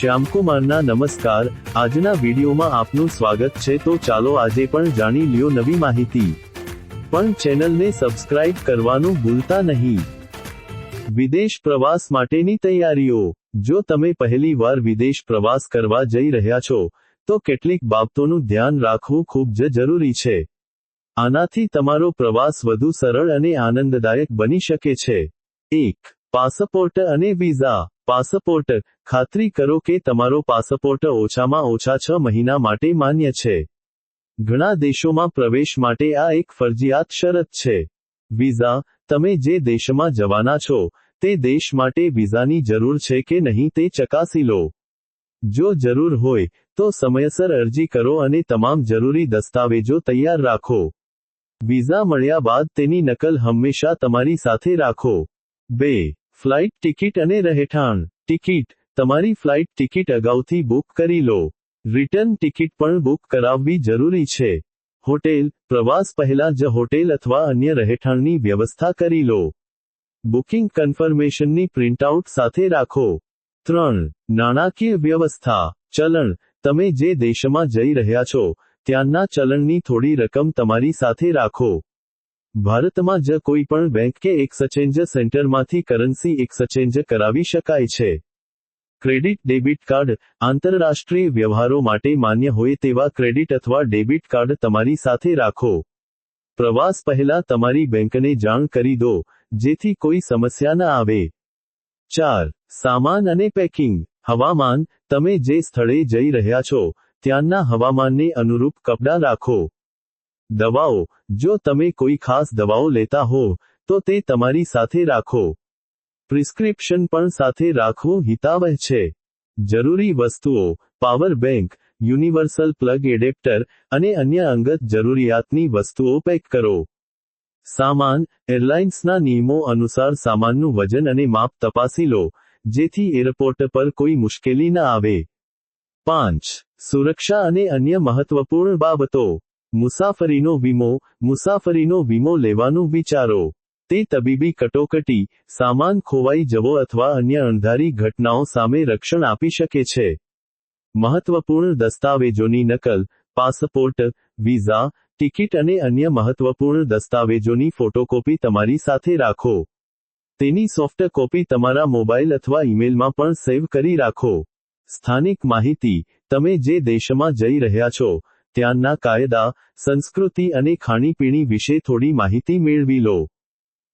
શ્યામકુમારના નમસ્કાર. આજના વિડીયોમાં આપનું સ્વાગત છે. તો ચાલો આજે પણ જાણી લ્યો નવી માહિતી. પણ ચેનલને સબસ્ક્રાઇબ કરવાનું ભૂલતા નહીં. વિદેશ પ્રવાસ માટેની તૈયારીઓ. જો તમે પહેલી વાર વિદેશ પ્રવાસ કરવા જઈ રહ્યા છો, તો કેટલીક બાબતોનું ધ્યાન રાખવું ખૂબ જ જરૂરી છે. આનાથી તમારો પ્રવાસ વધુ સરળ અને આનંદદાયક બની શકે છે. એક, પાસપોર્ટ અને વિઝા. પાસપોર્ટ. ખાતરી કરો કે તમારો પાસપોર્ટ ઓછામાં ઓછા છ મહિના માટે માન્ય છે. ઘણા દેશોમાં પ્રવેશ માટે આ એક ફરજિયાત શરત છે. વિઝા. તમે જે દેશમાં જવાના છો, તે દેશ માટે વિઝાની જરૂર છે કે નહીં તે ચકાસી લો. જો જરૂર હોય, તો સમયસર અરજી કરો અને તમામ જરૂરી દસ્તાવેજો તૈયાર રાખો. વિઝા મળ્યા બાદ તેની નકલ હંમેશા તમારી સાથે રાખો. બે. ફ્લાઇટ ટિકિટ અને રહેઠાણ. ટિકિટ. તમારી ફ્લાઇટ ટિકિટ અગાઉથી બુક કરી લો. રિટર્ન ટિકિટ પણ બુક કરાવવી જરૂરી છે. હોટેલ. પ્રવાસ પહેલા જ હોટેલ અથવા અન્ય રહેઠાણની વ્યવસ્થા કરી લો. બુકિંગ કન્ફર્મેશનની પ્રિન્ટઆઉટ સાથે રાખો. ત્રણ. નાણાકીય વ્યવસ્થા. ચલણ. તમે જે દેશમાં જઈ રહ્યા છો, ત્યાંના ચલણની થોડી રકમ તમારી સાથે રાખો. ભારતમાં જ કોઈ પણ બેંક કે એક્સચેન્જ સેન્ટરમાંથી કરન્સી એક્સચેન્જ કરાવી શકાય છે. ક્રેડિટ ડેબિટ કાર્ડ આંતરરાષ્ટ્રીય વ્યવહારો માટે માન્ય હોય તેવા ક્રેડિટ અથવા ડેબિટ કાર્ડ તમારી સાથે રાખો. પ્રવાસ પહેલા તમારી બેંકને જાણ કરી દો, જેથી કોઈ સમસ્યા ન આવે. ચાર, સામાન અને પેકિંગ હવામાન, તમે જે સ્થળે જઈ રહ્યા છો, ત્યાંના હવામાનને અનુરૂપ કપડાં રાખો. દવાઓ. જો તમે કોઈ ખાસ દવાઓ લેતા હો, તો તે તમારી સાથે રાખો. પ્રિસ્ક્રિપ્શન પણ સાથે રાખવું હિતાવહ છે. જરૂરી વસ્તુઓ, power bank, universal plug adapter અને અન્ય અંગત જરૂરિયાતની વસ્તુઓ પેક કરો. સામાન, એરલાઇન્સના નિયમો અનુસાર સામાનનું વજન અને માપ તપાસી લો, જેથી એરપોર્ટ પર કોઈ મુશ્કેલી ન આવે. પાંચ, સુરક્ષા અને અન્ય મહત્વપૂર્ણ બાબતો. મુસાફરીનો વીમો મુસાફરીનો વીમો લેવાનું વિચારો. તે તબીબી કટોકટી, સામાન ખોવાઈ જવો અથવા અન્ય અણધારી ઘટનાઓ સામે રક્ષણ આપી શકે છે. મહત્વપૂર્ણ દસ્તાવેજોની નકલ, પાસપોર્ટ, વિઝા, ટિકિટ અને અન્ય મહત્વપૂર્ણ દસ્તાવેજોની ફોટોકોપી તમારી સાથે રાખો. તેની સોફ્ટ કોપી તમારા મોબાઈલ અથવા ઈમેલમાં પણ સેવ કરી રાખો. સ્થાનિક માહિતી, તમે જે દેશમાં જઈ રહ્યા છો ત્યાંના કાયદા, સંસ્કૃતિ અને ખાણીપીણી વિશે થોડી માહિતી મેળવી લો.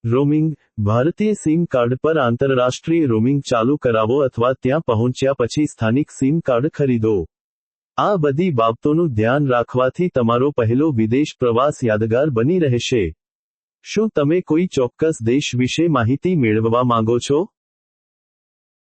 રોમિંગ, ભારતીય સિમ કાર્ડ પર આંતરરાષ્ટ્રીય રોમિંગ ચાલુ કરાવો અથવા ત્યાં પહોંચ્યા પછી સ્થાનિક સિમ કાર્ડ ખરીદો. આ બધી બાબતોનું ધ્યાન રાખવાથી તમારો પહેલો વિદેશ પ્રવાસ યાદગાર બની રહેશે. શું તમે કોઈ ચોક્કસ દેશ વિશે માહિતી મેળવવા માંગો છો?